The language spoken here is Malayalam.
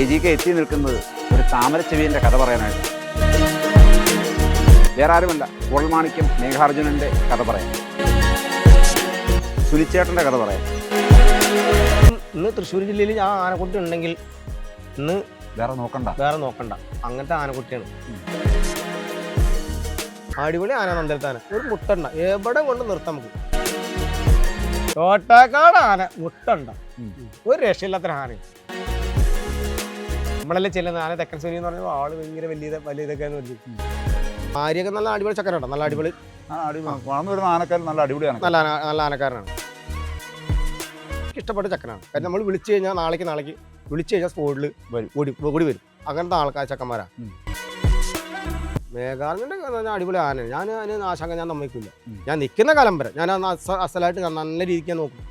എ ജിക്ക് എത്തി നിൽക്കുന്നത് ഒരു താമരച്ചെവിയന്റെ കഥ പറയാനായിട്ട്. വേറെ ആരുമല്ല ഉൾമാണിക്യം മേഘാർജുനന്റെ കഥ പറയാം സുനിച്ചേട്ടന്റെ കഥ പറയാം ഇന്ന് തൃശ്ശൂർ ജില്ലയിൽ ആ ആനക്കുട്ടി ഉണ്ടെങ്കിൽ ഇന്ന് വേറെ നോക്കണ്ട. വേറെ നോക്കണ്ട. അങ്ങനത്തെ ആനക്കുട്ടിയാണ്. അടിപൊളി ആന നന്ദലത്താന ഒരു മുട്ടണ്ട. എവിടെ കൊണ്ട് നിർത്താം നമുക്ക്? തോട്ടക്കാട് ആന മുട്ടണ്ട. ഒരു രക്ഷയില്ലാത്തൊരു ആന നമ്മളല്ലേ ചെല്ലുന്ന ആന തെക്കൻ സുനി എന്ന് പറഞ്ഞാൽ ആൾ ഭയങ്കര വലിയ വലിയ ഇതൊക്കെ ആര്യൊക്കെ നല്ല അടിപൊളി ചക്കനുണ്ടോ നല്ല അടിപൊളി. വളർന്നു വരുന്ന ആനക്കാർ നല്ല അടിപൊളിയാണ്. നല്ല നല്ല ആനക്കാരനാണ്. ഇഷ്ടപ്പെട്ട ചക്കനാണ്. കാരണം നമ്മൾ വിളിച്ചു കഴിഞ്ഞാൽ നാളേക്ക് നാളേക്ക് വിളിച്ചു കഴിഞ്ഞാൽ സ്പോട്ടിൽ വരും. ഓടി ഓടി വരും. അങ്ങനത്തെ ആൾക്കാർ ചക്കന്മാരാണ്. മേഘാറിന്റെ അടിപൊളി ആനയാണ്. ഞാൻ അതിന് ആശങ്ക ഞാൻ സമ്മതിക്കില്ല ഞാൻ നിൽക്കുന്ന കാലം വരെ ഞാൻ അസലായിട്ട് നല്ല രീതിക്ക് ഞാൻ നോക്കും.